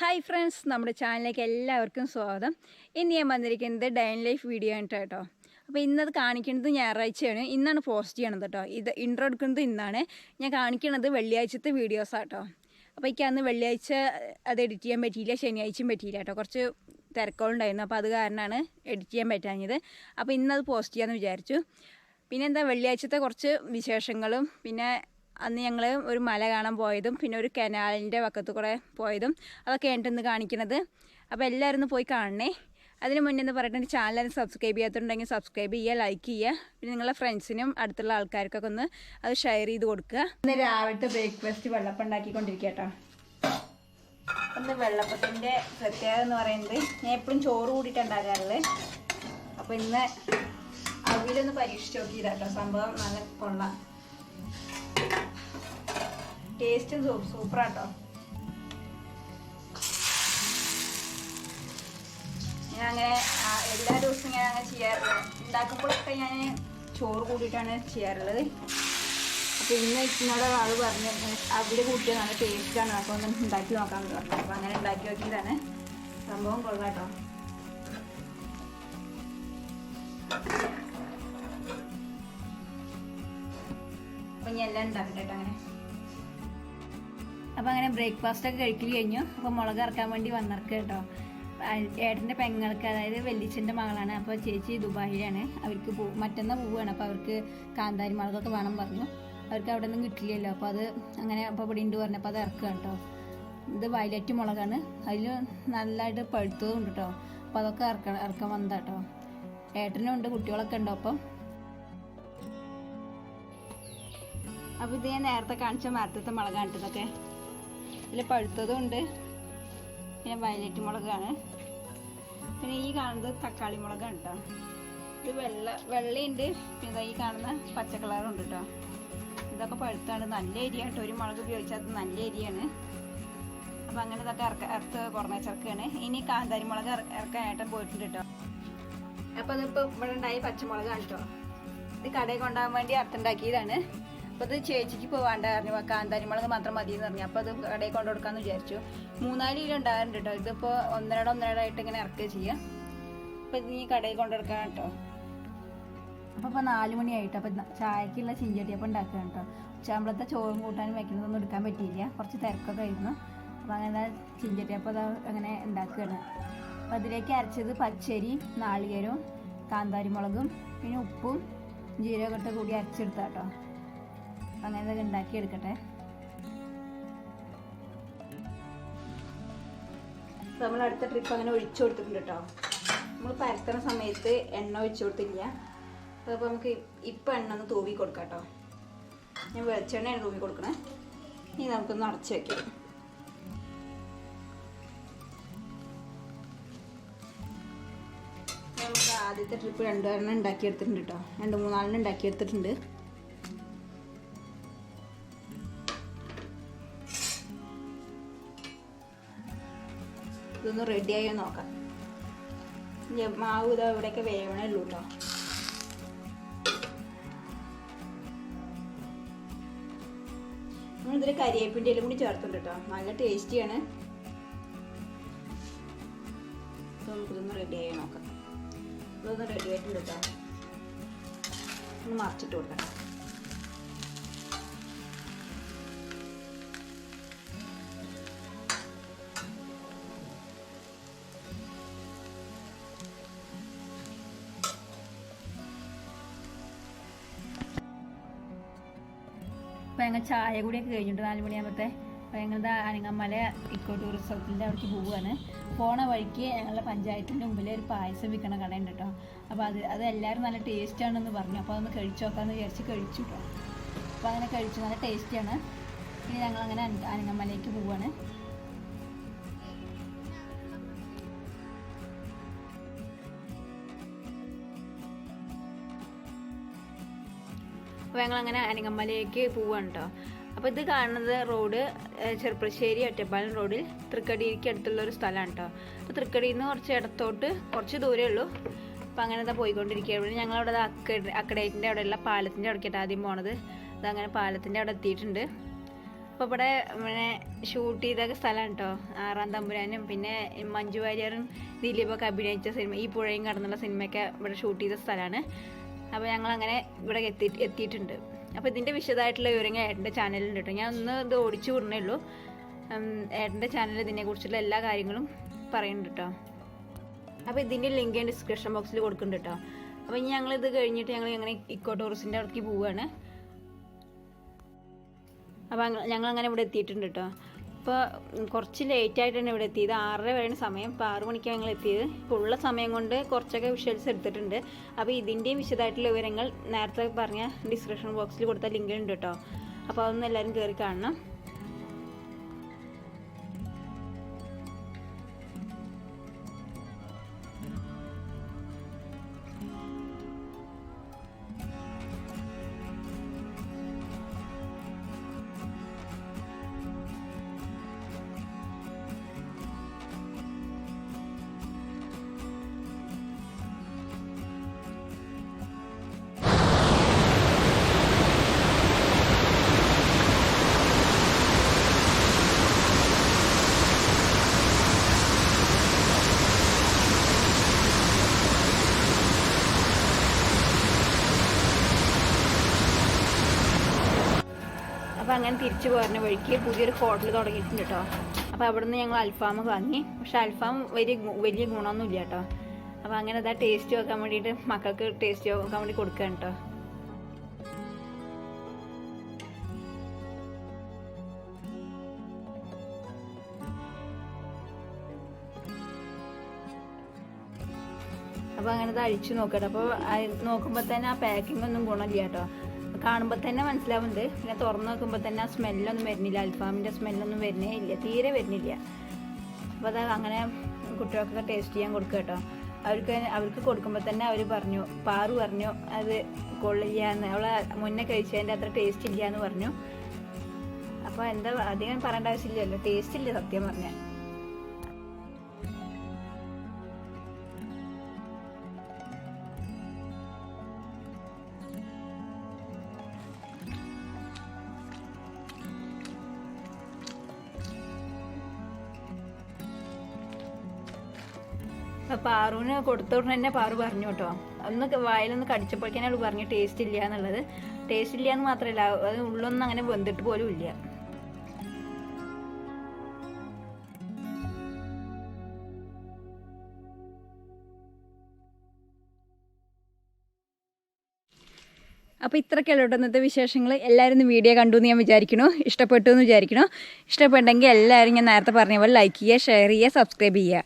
Hi friends നമ്മുടെ ചാനലിലേക്ക് എല്ലാവർക്കും സ്വാഗതം. ഇന്ന് ഞാൻ വന്നിരിക്കുന്നത് ഡൈൻ ലൈഫ് വീഡിയോ ആയിട്ട് കേട്ടോ അപ്പോൾ ഇന്നത് കാണിക്കുന്നത് ഞായറാഴ്ചയാണ്. ഇന്നാണ് പോസ്റ്റ് ചെയ്യണത് കേട്ടോ ഇത് ഇൻട്രോ എടുക്കുന്നത് ഇന്നാണ്. ഞാൻ കാണിക്കുന്നത് വെള്ളിയാഴ്ചത്തെ വീഡിയോസാണ് കേട്ടോ അപ്പോൾ എനിക്ക് അന്ന് വെള്ളിയാഴ്ച അത് എഡിറ്റ് ചെയ്യാൻ പറ്റിയില്ല ശനിയാഴ്ചയും പറ്റിയില്ല കേട്ടോ കുറച്ച് തിരക്കുകളുണ്ടായിരുന്നു. അപ്പോൾ അത് കാരണമാണ് എഡിറ്റ് ചെയ്യാൻ പറ്റാഞ്ഞത്. അപ്പോൾ ഇന്നത് പോസ്റ്റ് ചെയ്യാമെന്ന് വിചാരിച്ചു. പിന്നെ എന്താ വെള്ളിയാഴ്ചത്തെ കുറച്ച് വിശേഷങ്ങളും പിന്നെ അന്ന് ഞങ്ങൾ ഒരു മല കാണാൻ പോയതും പിന്നെ ഒരു കനാലിന്റെ വക്കത്ത് കൂടെ പോയതും അതൊക്കെ ഇന്ന് കാണിക്കുന്നത്. അപ്പോൾ എല്ലാവരും ഒന്ന് പോയി കാണണേ. അതിന് മുന്നേ എന്ന് പറഞ്ഞിട്ട് ചാനൽ സബ്സ്ക്രൈബ് ചെയ്യാത്തുണ്ടെങ്കിൽ സബ്സ്ക്രൈബ് ചെയ്യുക ലൈക്ക് ചെയ്യുക. പിന്നെ നിങ്ങളെ ഫ്രണ്ട്സിനും അടുത്തുള്ള ആൾക്കാർക്കൊക്കെ ഒന്ന് അത് ഷെയർ ചെയ്ത് കൊടുക്കുക. ഇന്ന് രാവിലത്തെ ബ്രേക്ക്ഫാസ്റ്റ് വെള്ളപ്പം ഉണ്ടാക്കിക്കൊണ്ടിരിക്കുക കേട്ടോ ഒന്ന് വെള്ളപ്പത്തിന്റെ പ്രത്യേകത എന്ന് പറയുന്നത് ഞാൻ എപ്പോഴും ചോറ് കൂടിയിട്ട് ഉണ്ടാക്കാറുള്ളത്. അപ്പോൾ ഇന്ന് അവിലൊന്ന് പരീക്ഷിച്ച് നോക്കിയതാട്ടോ. സംഭവം നല്ല കൊള്ളാം. ടേസ്റ്റും സൂപ്പറാട്ടോ. ഞാൻ അങ്ങനെ എല്ലാ ദിവസവും ഞാൻ അങ്ങനെ ചെയ്യാറുള്ളത് ഉണ്ടാക്കുമ്പോഴൊക്കെ ഞാൻ ചോറ് കൂട്ടിയിട്ടാണ് ചെയ്യാറുള്ളത്. അപ്പോൾ ഇന്ന് ഇന്നോട് ആൾ പറഞ്ഞു അവിടെ കൂട്ടിയ നല്ല ടേസ്റ്റാണ് അപ്പോൾ ഒന്ന് ഉണ്ടാക്കി നോക്കാൻ പറഞ്ഞു. അപ്പോൾ അങ്ങനെ ഉണ്ടാക്കി നോക്കിയതാണ്. സംഭവം കൊള്ളാട്ടോ. അപ്പം ഞാൻ എല്ലാം ഉണ്ടാക്കട്ടെ അങ്ങനെ. അപ്പോൾ അങ്ങനെ ബ്രേക്ക്ഫാസ്റ്റ് ഒക്കെ കഴിക്കൽ കഴിഞ്ഞു. അപ്പോൾ മുളക് ഇറക്കാൻ വേണ്ടി വന്നിറക്കുക കേട്ടോ. ഏട്ടന്റെ പെങ്ങൾക്ക് അതായത് വെല്ലിച്ചന്റെ മകളാണ്. അപ്പോൾ ചേച്ചി ദുബായിലാണ്. അവർക്ക് പോ മറ്റന്നാ പോവുകയാണ് അപ്പോൾ അവർക്ക് കാന്താരി മുളകൊക്കെ വേണം പറഞ്ഞു. അവർക്ക് അവിടെ നിന്നും കിട്ടില്ലല്ലോ. അപ്പോൾ അത് അങ്ങനെ അപ്പോൾ ഇവിടെ ഉണ്ട് പറഞ്ഞപ്പോൾ അത് ഇറക്കുക കേട്ടോ. ഇത് വയലറ്റ് മുളകാണ്. അതിൽ നല്ലതായിട്ട് പഴുത്തതും ഉണ്ട് കേട്ടോ. അപ്പോൾ അതൊക്കെ ഇറക്കണം ഇറക്കാൻ വന്നതാട്ടോ ഏട്ടനും ഉണ്ട് കുട്ടികളൊക്കെ ഉണ്ടോ അപ്പം? അപ്പോൾ ഇത് ഞാൻ നേരത്തെ കാണിച്ച മരത്തത്തെ മുളകാണ് ഇതൊക്കെ. ഇതിൽ പഴുത്തതും ഉണ്ട് പിന്നെ വയലറ്റ് മുളകാണ്. പിന്നെ ഈ കാണുന്നത് തക്കാളി മുളകാണ് കേട്ടോ ഇത് വെള്ള വെള്ളയുണ്ട്. പിന്നെ ഈ കാണുന്ന പച്ച കളറുണ്ട് കേട്ടോ ഇതൊക്കെ പഴുത്താണ്. നല്ല ഏരിയ കേട്ടോ ഒരു മുളക് ഉപയോഗിച്ചാൽ അത് നല്ല ഏരിയയാണ് അപ്പം അങ്ങനെ ഇതൊക്കെ ഇറക്ക ഇറത്ത് കുറഞ്ഞ ചെറുക്കാണ് ഇനി കാന്താരി മുളക് ഇറ- ഇറക്കാനായിട്ട് പോയിട്ടുണ്ട് കേട്ടോ അപ്പം അതിപ്പോൾ ഇവിടെ ഉണ്ടായി പച്ചമുളകാണ് കേട്ടോ ഇത് കടയിൽ കൊണ്ടുപോകാൻ വേണ്ടി അർത്ഥമുണ്ടാക്കിയതാണ് അപ്പോൾ ഇത് ചേച്ചിക്ക് പോകാണ്ട് പറഞ്ഞു കാന്താരി മുളക് മാത്രം മതി എന്ന് പറഞ്ഞു. അപ്പോൾ അത് കടയിൽ കൊണ്ടു കൊടുക്കാമെന്ന് വിചാരിച്ചു. മൂന്നാൽ കിലോ ഉണ്ടാകാറുണ്ട് കേട്ടോ ഇതിപ്പോൾ ഒന്നരട ഒന്നരടായിട്ട് ഇങ്ങനെ ഇറക്കുക ചെയ്യുക അപ്പോൾ ഇത് ഈ കടയിൽ കൊണ്ടു കൊടുക്കാൻ കേട്ടോ അപ്പോൾ ഇപ്പോൾ നാല് മണിയായിട്ട് അപ്പോൾ ചായക്കുള്ള ചിഞ്ചടിയപ്പം ഉണ്ടാക്കുക കേട്ടോ ഉച്ചാമ്പളത്തെ ചോറും കൂട്ടാനും വെക്കുന്നതൊന്നും എടുക്കാൻ പറ്റിയില്ല. കുറച്ച് തിരക്കൊക്കെ ആയിരുന്നു. അപ്പോൾ അങ്ങനെ ചിഞ്ചടിയപ്പം അത് അങ്ങനെ ഉണ്ടാക്കുകയാണ് അപ്പോൾ അതിലേക്ക് അരച്ചത് പച്ചരി നാളികേരവും കാന്താരി മുളകും പിന്നെ ഉപ്പും ജീരകമൊക്കെ കൂടി അരച്ചെടുത്താ കേട്ടോ അപ്പം അങ്ങനെ ഇതൊക്കെ ഉണ്ടാക്കിയെടുക്കട്ടെ നമ്മൾ അടുത്ത ട്രിപ്പ് അങ്ങനെ ഒഴിച്ചു കൊടുത്തിട്ടുണ്ട് കേട്ടോ. നമ്മൾ പരത്തണ സമയത്ത് എണ്ണ ഒഴിച്ചു കൊടുത്തില്ല അപ്പോൾ നമുക്ക് ഇപ്പം എണ്ണ ഒന്ന് തൂവി കൊടുക്കാം കേട്ടോ. ഞാൻ വെളിച്ചെണ്ണയാണ് തൂവി കൊടുക്കണേ. ഇനി നമുക്കൊന്ന് അടച്ച് വെക്കാം. ആദ്യത്തെ ട്രിപ്പ് രണ്ടെണ്ണം ഉണ്ടാക്കിയെടുത്തിട്ടുണ്ട് കേട്ടോ. രണ്ട് മൂന്നാലെണ്ണം ഉണ്ടാക്കിയെടുത്തിട്ടുണ്ട്. ഇതൊന്ന് റെഡിയായി നോക്കാം. മാവ് ഇതാ ഇവിടെയൊക്കെ വേവണേ ഉള്ളൂ കേട്ടോ ഇതിൽ കരിയേപ്പിന്റെ കൂടി ചേർത്തുണ്ട് കേട്ടോ നല്ല ടേസ്റ്റിയാണ് അപ്പോൾ റെഡി ആയി നോക്കാം. ഇതൊന്ന് റെഡി ആയിട്ടുണ്ട് കേട്ടോ ഒന്ന് മറിച്ചിട്ട് കൊടുക്കാം. അപ്പോൾ ഞങ്ങൾ ചായ കൂടിയൊക്കെ കഴിഞ്ഞിട്ട് നാല് മണിയാകുമ്പോഴത്തെ അപ്പോൾ ഞങ്ങളുടെ അനങ്ങമല ഇക്കോ ടൂറിസത്തിന്റെ അവിടേക്ക് പോവുകയാണ്. പോണ വഴിക്ക് ഞങ്ങളുടെ പഞ്ചായത്തിന്റെ മുമ്പിൽ ഒരു പായസം വിൽക്കണ കടയുണ്ട് കേട്ടോ അപ്പോൾ അത് അത് എല്ലാവരും നല്ല ടേസ്റ്റ് ആണെന്ന് പറഞ്ഞു. അപ്പോൾ അതൊന്ന് കഴിച്ചു നോക്കാമെന്ന് വിചാരിച്ച് കഴിച്ചു കേട്ടോ അപ്പോൾ അങ്ങനെ കഴിച്ചു. നല്ല ടേസ്റ്റിയാണ് ഇനി ഞങ്ങൾ അങ്ങനെ അനങ്ങമലയ്ക്ക് പോവുകയാണ്. അപ്പോൾ ഞങ്ങൾ അങ്ങനെ അനങ്ങമലയിലേക്ക് പോവാണ് കേട്ടോ അപ്പോൾ ഇത് കാണുന്നത് റോഡ് ചെറുപ്പശ്ശേരി ഒറ്റപ്പാലം റോഡിൽ തൃക്കടിക്ക് അടുത്തുള്ള ഒരു സ്ഥലമാണ് കേട്ടോ അപ്പോൾ തൃക്കടിയിൽ നിന്ന് കുറച്ച് ഇടത്തോട്ട് കുറച്ച് ദൂരമേ ഉള്ളൂ. അപ്പോൾ അങ്ങനെ ഇതാ പോയിക്കൊണ്ടിരിക്കുകയാണ്. ഞങ്ങളവിടെ അക്ക അക്കടേറ്റിന്റെ അവിടെയുള്ള പാലത്തിന്റെ അവിടേക്കായിട്ട് ആദ്യം പോണത്. അതങ്ങനെ പാലത്തിന്റെ അവിടെ എത്തിയിട്ടുണ്ട്. അപ്പോൾ ഇവിടെ ഇങ്ങനെ ഷൂട്ട് ചെയ്ത സ്ഥലമാണ് കേട്ടോ ആറാം തമ്പുരാനും പിന്നെ മഞ്ജു വാര്യറും ദിലീപൊക്കെ അഭിനയിച്ച സിനിമ ഈ പുഴയും കടന്നുള്ള സിനിമയൊക്കെ ഇവിടെ ഷൂട്ട് ചെയ്ത സ്ഥലമാണ്. അപ്പോൾ ഞങ്ങൾ അങ്ങനെ ഇവിടെ എത്തി എത്തിയിട്ടുണ്ട്. അപ്പോൾ ഇതിന്റെ വിശദമായിട്ടുള്ള വിവരങ്ങൾ ഏട്ടന്റെ ചാനലിലുണ്ട് കേട്ടോ. ഞാൻ ഒന്ന് ഇത് ഓടിച്ചു വിടണേ ഉള്ളൂ. ഏട്ടന്റെ ചാനലിൽ ഇതിനെക്കുറിച്ചുള്ള എല്ലാ കാര്യങ്ങളും പറയുന്നുണ്ട് കേട്ടോ. അപ്പോൾ ഇതിന്റെ ലിങ്ക് ഞാൻ ഡിസ്ക്രിപ്ഷൻ ബോക്സിൽ കൊടുക്കുന്നുണ്ട് കേട്ടോ. അപ്പോൾ ഇനി ഞങ്ങൾ ഇത് കഴിഞ്ഞിട്ട് ഞങ്ങൾ ഇങ്ങനെ ഇക്കോ ടൂറിസ്റ്റിന്റെ അവിടേക്ക് പോവുകയാണ് അപ്പോൾ ഞങ്ങൾ അങ്ങനെ ഇവിടെ എത്തിയിട്ടുണ്ട് കേട്ടോ. ഇപ്പോൾ കുറച്ച് ലേറ്റ് ആയിട്ടാണ് ഇവിടെ എത്തിയത്. ആറര വരെയാണ് സമയം. ഇപ്പോൾ ആറ് മണിക്കാണ് ഞങ്ങൾ എത്തിയത്. ഇപ്പോൾ ഉള്ള സമയം കൊണ്ട് കുറച്ചൊക്കെ വിഷ്വൽസ് എടുത്തിട്ടുണ്ട്. അപ്പോൾ ഇതിന്റെയും വിശദമായിട്ടുള്ള വിവരങ്ങൾ നേരത്തെ പറഞ്ഞ ഡിസ്ക്രിപ്ഷൻ ബോക്സിൽ കൊടുത്ത ലിങ്ക് ഉണ്ട് കേട്ടോ അപ്പോൾ അതൊന്നും എല്ലാവരും കയറി കാണണം. അപ്പോൾ അങ്ങനെ തിരിച്ചു പോരുന്ന വഴിക്ക് പുതിയൊരു ഹോട്ടൽ തുടങ്ങിയിട്ടുണ്ട് കേട്ടോ അപ്പോൾ നിന്ന് ഞങ്ങൾ അൽഫാം വാങ്ങി. പക്ഷെ അൽഫാം വലിയ വലിയ ഗുണമൊന്നുമില്ല കേട്ടോ അപ്പോൾ അങ്ങനെ അതാ ടേസ്റ്റ് നോക്കാൻ വേണ്ടിയിട്ട് മക്കൾക്ക് ടേസ്റ്റ് നോക്കാൻ വേണ്ടി കൊടുക്കുകയാണ് കേട്ടോ അപ്പോൾ അങ്ങനെ അത് അഴിച്ചു നോക്കട്ടെ അപ്പോൾ നോക്കുമ്പോൾ തന്നെ ആ പാക്കിംഗ് ഒന്നും ഗുണമില്ല കേട്ടോ കാണുമ്പോൾ തന്നെ മനസ്സിലാവുന്നുണ്ട്. പിന്നെ തുറന്ന് നോക്കുമ്പോൾ തന്നെ ആ സ്മെല്ലൊന്നും വരുന്നില്ല. അൽഫാമിന്റെ സ്മെല്ലൊന്നും വരുന്നേ ഇല്ല. തീരെ വരുന്നില്ല. അപ്പോൾ അത് അങ്ങനെ കുട്ടികൾക്കൊക്കെ ടേസ്റ്റ് ചെയ്യാൻ കൊടുക്കുക കേട്ടോ. അവർക്ക് അവർക്ക് കൊടുക്കുമ്പോൾ തന്നെ അവർ പറഞ്ഞു പാറു പറഞ്ഞു അത് കൊള്ളില്ല അവൾ മുന്നേ കഴിച്ചതിന്റെ അത്ര ടേസ്റ്റ് ഇല്ല എന്ന് പറഞ്ഞു. അപ്പോൾ എന്താ അധികം പറയേണ്ട ആവശ്യമില്ലല്ലോ. ടേസ്റ്റ് ഇല്ല സത്യം പറഞ്ഞാൽ. പാറുവിന് കൊടുത്ത ഉടനെ തന്നെ പാറു പറഞ്ഞു കേട്ടോ. ഒന്ന് വായിലൊന്ന് കടിച്ചപ്പോഴേക്കാണ് അവൾ പറഞ്ഞു ടേസ്റ്റ് ഇല്ല എന്നുള്ളത്. ടേസ്റ്റ് ഇല്ല എന്ന് മാത്രമല്ല അത് ഉള്ളൊന്നും അങ്ങനെ വെന്തിട്ട് പോലും ഇല്ല. അപ്പോൾ ഇത്രയൊക്കെയുള്ള ഇന്നത്തെ വിശേഷങ്ങൾ എല്ലാവരും ഇന്ന് വീഡിയോ കണ്ടു എന്ന് ഞാൻ വിചാരിക്കണു ഇഷ്ടപ്പെട്ടു എന്ന് വിചാരിക്കണു ഇഷ്ടപ്പെട്ടെങ്കിൽ എല്ലാവരും ഞാൻ നേരത്തെ പറഞ്ഞ പോലെ ലൈക്ക് ചെയ്യുക ഷെയർ ചെയ്യുക സബ്സ്ക്രൈബ് ചെയ്യുക.